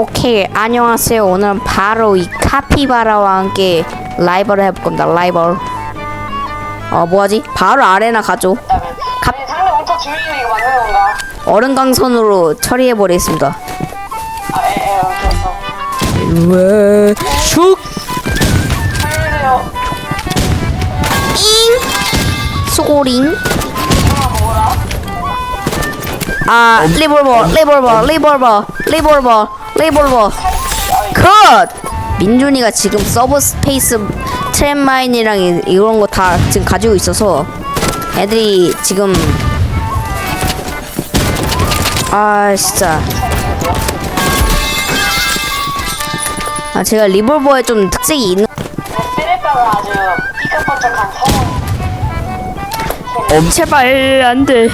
오케이 안녕하세요 오늘은 바로 이 카피바라와 함께 라이벌을 해볼 겁니다 라이벌 어 뭐하지? 바로 아레나 가죠 갑- 상대 맞는 건가? 얼음 강선으로 처리해버리겠습니다 아 예예 오케이 오케이 왜? 슉! 살려주세요 잉! 수고링 먹어라 아 리볼버 리볼버 리볼버 리볼버 리볼버 컷! 민준이가 지금 서브 스페이스 트랩마인이랑 이- 이런 거 다 지금 가지고 있어서 애들이 지금 아 진짜 아 제가 리볼버에 좀 특색이 있는 성운 제발 안돼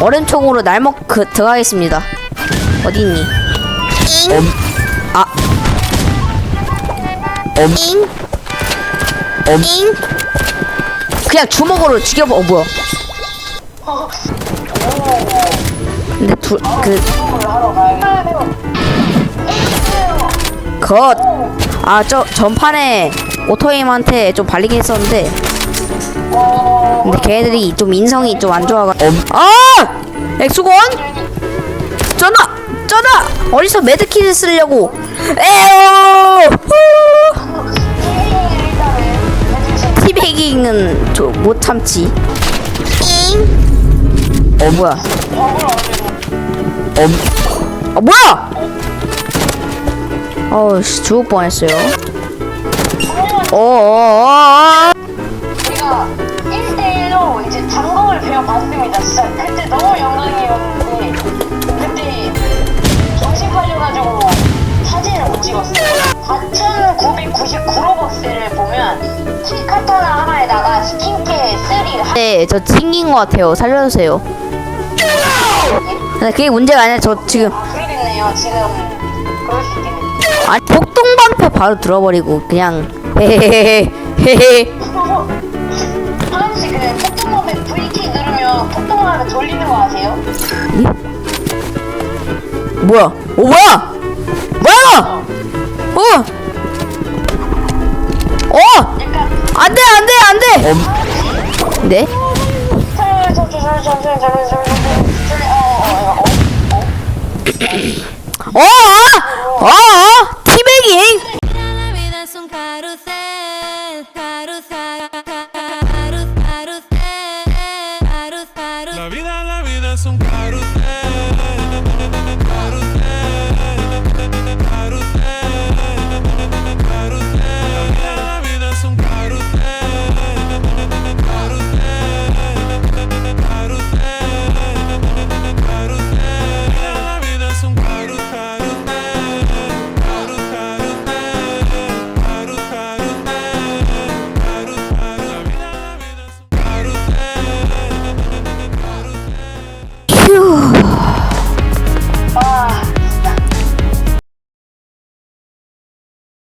얼음총으로 날먹 그, 들어가겠습니다 어디 있니? 잉? 아 잉? 잉? 그냥 주먹으로 죽여버 어 뭐야 근데 둘그 컷! 아, 저, 전판에 오토임한테 좀 발리긴 했었는데, 근데 걔네들이 좀 인성이 좀 안 좋아가지고. 아! 엑수건? 어디서 메드킷을 쓰려고! 에어! 티베깅은 저못 참지. 잉! 어, 뭐야? 어, 뭐야! 어우, 씨, 죽을 뻔했어요. 어어어어. 우리가 1대1로 이제 단검을 배워봤습니다 진짜 그때 너무 영광이었는데 하나에다가 스킨케 3가 네, 저 튕긴 것 같아요. 살려주세요. 근데 그게 문제가 아니라 저 지금 그러겠네요 지금 그럴 수 있겠네 아니 폭동방패 바로 들어버리고 그냥 헤헤헤헤 헤헤 하나씩 그 폭동범에 V키 누르면 폭동을 돌리는 거 아세요? 뭐야? 어 뭐야? 뭐야? 어? 어? 약간 안돼 안돼 안돼. 엄... 네? 어! 어! 어!